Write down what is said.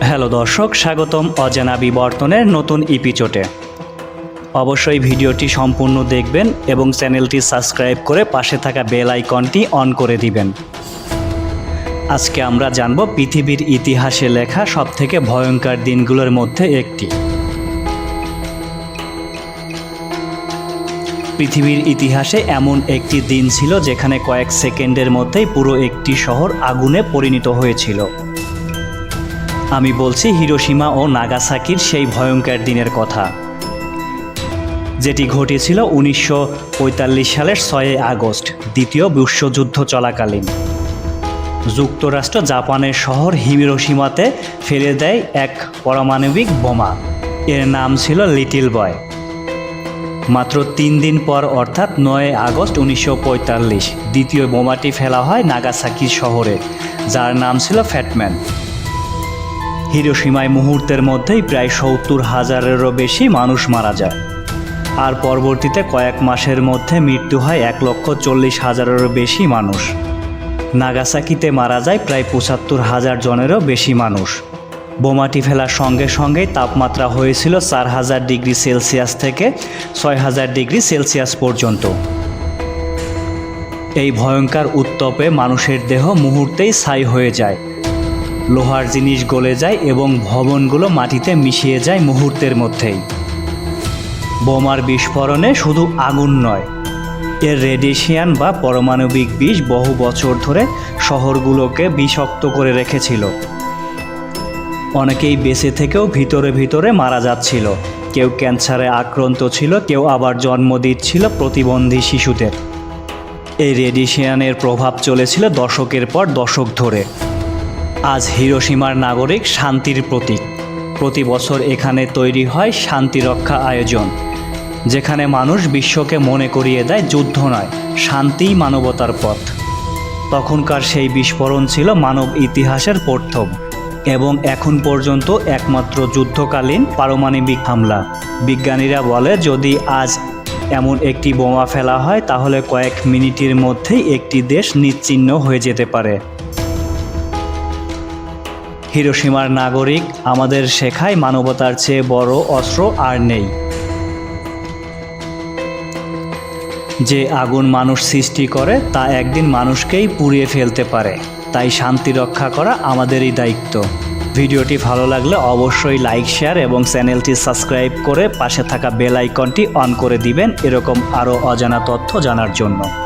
Hello দর্শক, স্বাগতম অজানা বিবর্তনের নতুন ইপিচোটে অবশ্যই ভিডিওটি সম্পূর্ণ দেখবেন এবং চ্যানেলটি সাবস্ক্রাইব করে পাশে থাকা বেল আইকনটি অন করে দিবেন। আজকে আমরা জানব পৃথিবীর ইতিহাসে লেখা সবথেকে ভয়ঙ্কর দিনগুলোর মধ্যে একটি। পৃথিবীর ইতিহাসে এমন একটি দিন ছিল যেখানে কয়েক সেকেন্ডের মধ্যেই পুরো একটি শহর আগুনে পরিণত হয়েছিল। আমি বলছি হিরোসীমা ও নাগাসাকির সেই ভয়ঙ্কর দিনের কথা। যেটি ঘটেছিল উনিশশো পঁয়তাল্লিশ সালের ছয়ই আগস্ট, দ্বিতীয় বিশ্বযুদ্ধ চলাকালীন। যুক্তরাষ্ট্র জাপানের শহর হিরোসীমাতে ফেলে দেয় এক পারমাণবিক বোমা। এর নাম ছিল লিটিল বয়। মাত্র তিন দিন পর অর্থাৎ নয় আগস্ট উনিশশো পঁয়তাল্লিশ, দ্বিতীয় বোমাটি ফেলা হয় নাগাসাকি শহরে, যার নাম ছিল ফ্যাটম্যান। হিরোসীমায় মুহূর্তের মধ্যেই প্রায় সত্তর হাজারেরও বেশি মানুষ মারা যায়। আর পরবর্তীতে কয়েক মাসের মধ্যে মৃত্যু হয় এক লক্ষ চল্লিশ হাজারেরও বেশি মানুষ। নাগাসাকিতে মারা যায় প্রায় পঁচাত্তর হাজার জনেরও বেশি মানুষ। বোমাটি ফেলার সঙ্গে সঙ্গেই তাপমাত্রা হয়েছিল চার হাজার ডিগ্রি সেলসিয়াস থেকে ছয় হাজার ডিগ্রি সেলসিয়াস পর্যন্ত। এই ভয়ঙ্কর উত্তপে মানুষের দেহ মুহূর্তেই ছাই হয়ে যায়। লোহার জিনিস গলে যায় এবং ভবনগুলো মাটিতে মিশিয়ে যায় মুহূর্তের মধ্যেই। বোমার বিস্ফোরণে শুধু আগুন নয়, এর রেডিয়েশন বা পারমাণবিক বিষ বহু বছর ধরে শহরগুলোকে বিষাক্ত করে রেখেছিল। অনেকেই বেঁচে থেকেও ভিতরে ভিতরে মারা যাচ্ছিল। কেউ ক্যান্সারে আক্রান্ত ছিল, কেউ আবার জন্ম দিচ্ছিল প্রতিবন্ধী শিশুদের। এই রেডিয়েশনের প্রভাব চলেছিল দশকের পর দশক ধরে। আজ হিরোসীমার নাগরিক শান্তির প্রতীক। প্রতি বছর এখানে তৈরি হয় শান্তিরক্ষা আয়োজন, যেখানে মানুষ বিশ্বকে মনে করিয়ে দেয় যুদ্ধ নয় শান্তিই মানবতার পথ। তখনকার সেই বিস্ফোরণ ছিল মানব ইতিহাসের প্রথম এবং এখন পর্যন্ত একমাত্র যুদ্ধকালীন পারমাণবিক হামলা। বিজ্ঞানীরা বলে, যদি আজ এমন একটি বোমা ফেলা হয়, তাহলে কয়েক মিনিটের মধ্যেই একটি দেশ নিশ্চিহ্ন হয়ে যেতে পারে। হিরোসীমার নাগরিক, আমাদের শেখায় মানবতার চেয়ে বড় অস্ত্র আর নেই। যে আগুন মানুষ সৃষ্টি করে, তা একদিন মানুষকেই পুড়িয়ে ফেলতে পারে। তাই শান্তি রক্ষা করা আমাদেরই দায়িত্ব। ভিডিওটি ভালো লাগলে অবশ্যই লাইক, শেয়ার এবং চ্যানেলটি সাবস্ক্রাইব করে পাশে থাকা বেল আইকনটি অন করে দিবেন, এরকম আরও অজানা তথ্য জানার জন্য।